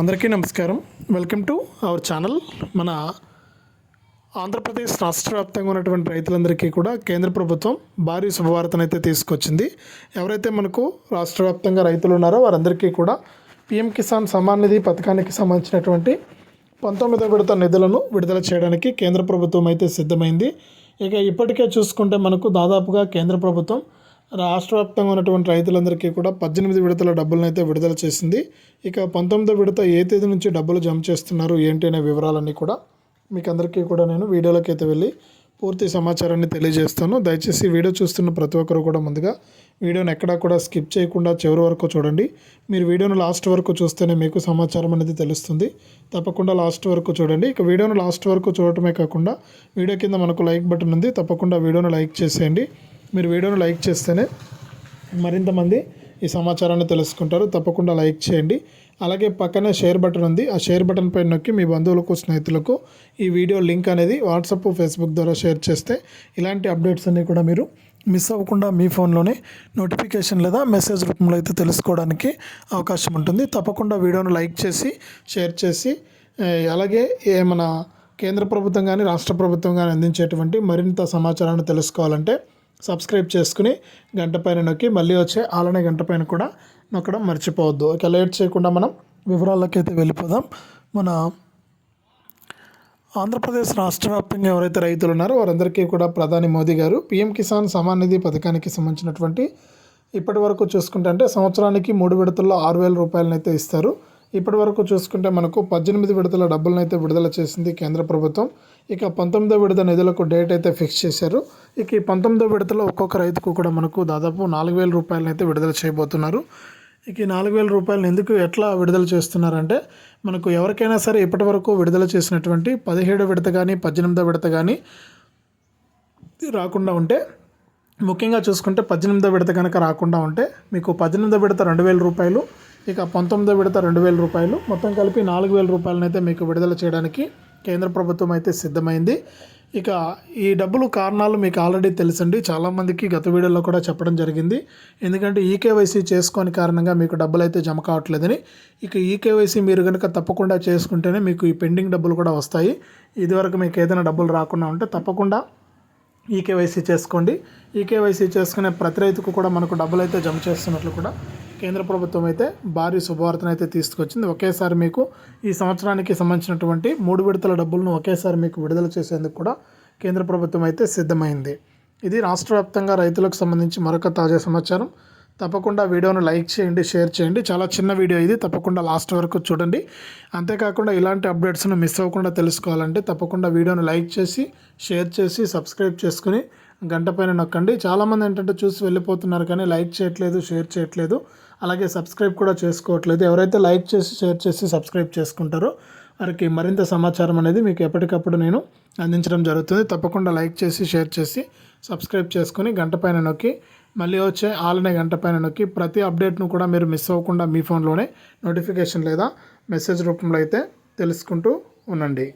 అందరికీ నమస్కారం. Welcome to our channel మన ఆంధ్రప్రదేశ్ రాష్ట్ర వ్యాప్తంగా ఉన్నటువంటి రైతులందరికీ కూడా కేంద్ర ప్రభుత్వం భారీ శుభవార్తను అయితే తీసుకొచ్చింది. ఎవరైతే మనకు రాష్ట్ర వ్యాప్తంగా రైతులు ఉన్నారో వారందరికీ కూడా పిఎం కిసాన్ సమాన్ నిధి పథకానికి సంబంధించినటువంటి పంతొమ్మిదో విడత నిధులను విడుదల చేయడానికి కేంద్ర ప్రభుత్వం అయితే సిద్ధమైంది. ఇక ఇప్పటికే చూసుకుంటే మనకు దాదాపుగా కేంద్ర ప్రభుత్వం రాష్ట్ర వ్యాప్తంగా ఉన్నటువంటి రైతులందరికీ కూడా పద్దెనిమిది విడతల డబ్బులను అయితే విడుదల చేసింది. ఇక పంతొమ్మిదో విడత ఏ తేదీ నుంచి డబ్బులు జమ చేస్తున్నారు ఏంటి అనే వివరాలన్నీ కూడా మీకు అందరికీ కూడా నేను వీడియోలోకి అయితే వెళ్ళి పూర్తి సమాచారాన్ని తెలియజేస్తాను. దయచేసి వీడియో చూస్తున్న ప్రతి ఒక్కరు కూడా ముందుగా వీడియోని ఎక్కడా కూడా స్కిప్ చేయకుండా చివరి వరకు చూడండి. మీరు వీడియోను లాస్ట్ వరకు చూస్తేనే మీకు సమాచారం అనేది తెలుస్తుంది. తప్పకుండా లాస్ట్ వరకు చూడండి. ఇక వీడియోను లాస్ట్ వరకు చూడటమే కాకుండా వీడియో కింద మనకు లైక్ బటన్ ఉంది. తప్పకుండా వీడియోను లైక్ చేసేయండి. మీరు వీడియోను లైక్ చేస్తేనే మరింతమంది ఈ సమాచారాన్ని తెలుసుకుంటారు. తప్పకుండా లైక్ చేయండి. అలాగే పక్కనే షేర్ బటన్ ఉంది. ఆ షేర్ బటన్ పైన నొక్కి మీ బంధువులకు స్నేహితులకు ఈ వీడియో లింక్ అనేది వాట్సాప్ ఫేస్బుక్ ద్వారా షేర్ చేస్తే ఇలాంటి అప్డేట్స్ అన్నీ కూడా మీరు మిస్ అవ్వకుండా మీ ఫోన్లోనే నోటిఫికేషన్ లేదా మెసేజ్ రూపంలో అయితే తెలుసుకోవడానికి అవకాశం ఉంటుంది. తప్పకుండా వీడియోను లైక్ చేసి షేర్ చేసి అలాగే ఏమైనా కేంద్ర ప్రభుత్వం కానీ రాష్ట్ర ప్రభుత్వం కానీ అందించేటువంటి మరింత సమాచారాన్ని తెలుసుకోవాలంటే సబ్స్క్రైబ్ చేసుకుని గంట పైన నొక్కి మళ్ళీ వచ్చే ఆలనే గంట పైన కూడా నొక్కడం మర్చిపోవద్దు. ఇక లేట్ చేయకుండా మనం వివరాల్లోకి అయితే వెళ్ళిపోదాం. మన ఆంధ్రప్రదేశ్ రాష్ట్ర వ్యాప్తంగా ఎవరైతే రైతులు ఉన్నారో వారందరికీ కూడా ప్రధాని మోదీ గారు పీఎం కిసాన్ సమాన్ నిధి పథకానికి సంబంధించినటువంటి ఇప్పటి వరకు చూసుకుంటే అంటే సంవత్సరానికి మూడు విడతల్లో ఆరు వేల రూపాయలనైతే ఇస్తారు. ఇప్పటి వరకు చూసుకుంటే మనకు పద్దెనిమిది విడతల డబ్బులను అయితే విడుదల చేసింది కేంద్ర ప్రభుత్వం. ఇక పంతొమ్మిదో విడత నిధులకు డేట్ అయితే ఫిక్స్ చేశారు. ఇక ఈ పంతొమ్మిదో విడతలో ఒక్కొక్క రైతుకు కూడా మనకు దాదాపు నాలుగు వేల రూపాయలను అయితే విడుదల చేయబోతున్నారు. ఇక ఈ నాలుగు వేల రూపాయలను ఎందుకు ఎట్లా విడుదల చేస్తున్నారంటే మనకు ఎవరికైనా సరే ఇప్పటి వరకు విడుదల చేసినటువంటి పదిహేడో విడత కానీ పద్దెనిమిదో విడత కానీ రాకుండా ఉంటే ముఖ్యంగా చూసుకుంటే పద్దెనిమిదో విడత కనుక రాకుండా ఉంటే మీకు పద్దెనిమిదో విడత రెండు వేల రూపాయలు ఇక పంతొమ్మిదో విడత రెండు వేల రూపాయలు. మొత్తం కలిపి నాలుగు వేల రూపాయలనైతే మీకు విడుదల చేయడానికి కేంద్ర ప్రభుత్వం అయితే సిద్ధమైంది. ఇక ఈ డబ్బులు కారణాలు మీకు ఆల్రెడీ తెలుసండి. చాలామందికి గత వీడియోలో కూడా చెప్పడం జరిగింది. ఎందుకంటే ఈకేవైసీ చేసుకోని కారణంగా మీకు డబ్బులు అయితే జమ కావట్లేదని. ఇక ఈకేవైసీ మీరు కనుక తప్పకుండా చేసుకుంటేనే మీకు ఈ పెండింగ్ డబ్బులు కూడా వస్తాయి. ఇదివరకు మీకు ఏదైనా డబ్బులు రాకుండా ఉంటే తప్పకుండా ఈకేవైసీ చేసుకోండి. ఈకేవైసీ చేసుకునే ప్రతి రైతుకు కూడా మనకు డబ్బులు అయితే జమ చేస్తున్నట్లు కూడా కేంద్ర ప్రభుత్వం అయితే భారీ శుభవార్తను అయితే తీసుకొచ్చింది. ఒకేసారి మీకు ఈ సంవత్సరానికి సంబంధించినటువంటి మూడు విడతల డబ్బులను ఒకేసారి మీకు విడుదల చేసేందుకు కూడా కేంద్ర ప్రభుత్వం అయితే సిద్ధమైంది. ఇది రాష్ట్ర వ్యాప్తంగా రైతులకు సంబంధించి మరొక తాజా సమాచారం. తప్పకుండా వీడియోను లైక్ చేయండి షేర్ చేయండి. చాలా చిన్న వీడియో ఇది. తప్పకుండా లాస్ట్ వరకు చూడండి. అంతేకాకుండా ఇలాంటి అప్డేట్స్ను మిస్ అవ్వకుండా తెలుసుకోవాలంటే తప్పకుండా వీడియోను లైక్ చేసి షేర్ చేసి సబ్స్క్రైబ్ చేసుకుని గంట పైన నొక్కండి. చాలామంది ఏంటంటే చూసి వెళ్ళిపోతున్నారు కానీ లైక్ చేయట్లేదు షేర్ చేయట్లేదు. అలాగే సబ్స్క్రైబ్ కూడా చేసుకోవట్లేదు. ఎవరైతే లైక్ చేసి షేర్ చేసి సబ్స్క్రైబ్ చేసుకుంటారో వారికి మరింత సమాచారం అనేది మీకు ఎప్పటికప్పుడు నేను అందించడం జరుగుతుంది. తప్పకుండా లైక్ చేసి షేర్ చేసి సబ్స్క్రైబ్ చేసుకొని గంట పైన నొక్కి మళ్ళీ వచ్చే ఆలనే గంట పైన నొక్కి ప్రతి అప్డేట్ను కూడా మీరు మిస్ అవ్వకుండా మీ ఫోన్లోనే నోటిఫికేషన్ లేదా మెసేజ్ రూపంలో అయితే తెలుసుకుంటూ ఉండండి.